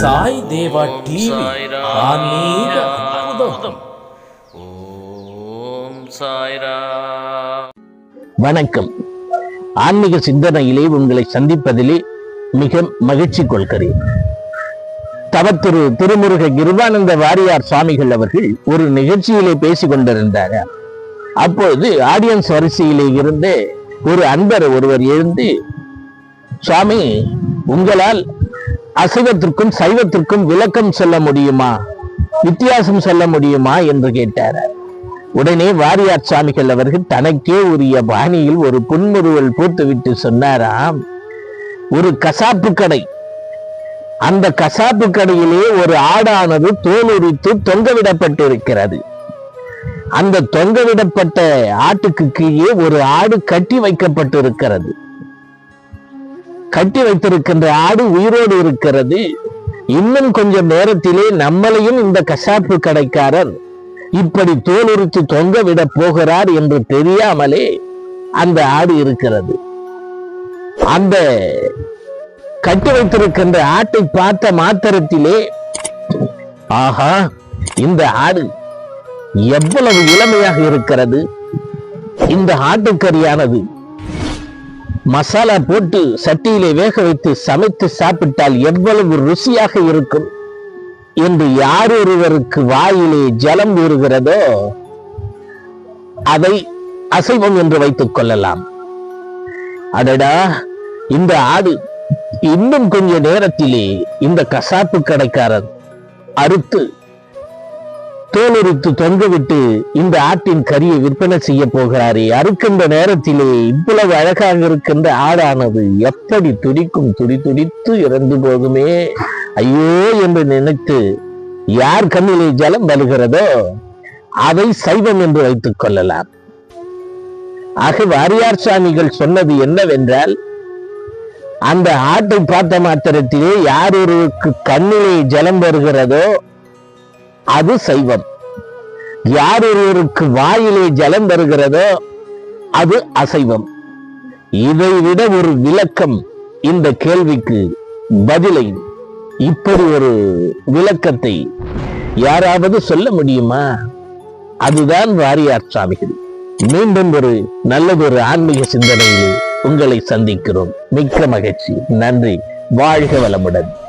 Sai Deva TV ஆன்மீக அற்புதம் ஓம் சாய்ரா வணக்கம். ஆன்மீக சிந்தனையிலே உங்களை சந்திப்பதிலே மிக மகிழ்ச்சி கொள்கிறேன். தவத்திரு திருமுருக கிருபானந்த வாரியார் சுவாமிகள் அவர்கள் ஒரு நிகழ்ச்சியிலே பேசிக் கொண்டிருந்தார். அப்பொழுது ஆடியன்ஸ் வரிசையிலே இருந்து ஒரு அன்பர் ஒருவர் எழுந்து சுவாமி உங்களால் அசைவத்திற்கும் சைவத்திற்கும் விளக்கம் சொல்ல முடியுமா? வித்தியாசம் சொல்ல முடியுமா? என்று கேட்டார். உடனே வாரியார் சாமிகள் அவர்கள் தனக்கே உரிய பாணியில் ஒரு புன்முறுவல் பூத்துவிட்டு சொன்னாராம். ஒரு கசாப்பு கடை. அந்த கசாப்பு கடையிலே ஒரு ஆடானது தோல் உரித்து தொங்கவிடப்பட்டிருக்கிறது. அந்த தொங்கவிடப்பட்ட ஆட்டுக்கு கீழே ஒரு ஆடு கட்டி வைக்கப்பட்டிருக்கிறது. கட்டி வைத்திருக்கின்ற ஆடு உயிரோடு இருக்கிறது. இன்னும் கொஞ்சம் நேரத்திலே நம்மளையும் இந்த கசாப்பு கடைக்காரர் இப்படி தோலுரித்து தொங்க விட போகிறார் என்று தெரியாமலே அந்த ஆடு இருக்கிறது. அந்த கட்டி வைத்திருக்கின்ற ஆட்டை பார்த்த மாத்திரத்திலே ஆஹா இந்த ஆடு எவ்வளவு இளமையாக இருக்கிறது. இந்த ஆட்டுக்கறியானது மசாலா போட்டு சட்டியிலே வேக வைத்து சமைத்து சாப்பிட்டால் எவ்வளவு ருசியாக இருக்கும்? என்று யார் ஒருவருக்கு வாயிலே ஜலம் ஊறுகிறதோ அதை அசைவம் என்று வைத்துக் கொள்ளலாம். அடடா! இந்த ஆடு இன்னும் கொஞ்ச நேரத்திலே இந்த கசாப்பு கடைக்காரர் அறுத்து தோலுரித்து தொங்கவிட்டு இந்த ஆட்டின் கரியை விற்பனை செய்ய போகிறாரே. அறுக்கின்ற நேரத்திலே இவ்வளவு அழகாக இருக்கின்ற ஆடானது எப்படி துடிக்கும்? துடி துடித்து இறந்து போகுமே. ஐயோ என்று நினைத்து யார் கண்ணிலே ஜலம் வருகிறதோ அதை சைவம் என்று வைத்துக் கொள்ளலாம். ஆக வாரியார் சாமிகள் சொன்னது என்னவென்றால் அந்த ஆட்டை பார்த்த மாத்திரத்திலே யார் ஒருவருக்கு கண்ணிலே ஜலம் வருகிறதோ அது சைவம். யார் ஒருவருக்கு வாயிலே ஜலம் வருகிறதோ அது அசைவம். இதை விட ஒரு விளக்கம் இந்த கேள்விக்கு பதிலை. இப்படி ஒரு விளக்கத்தை யாராவது சொல்ல முடியுமா? அதுதான் வாரியார் சுவாமிகள் மீண்டும் ஒரு நல்லதொரு ஆன்மீக சிந்தனையில் உங்களை சந்திக்கிறோம். மிக்க மகிழ்ச்சி. நன்றி. வாழ்க வளமுடன்.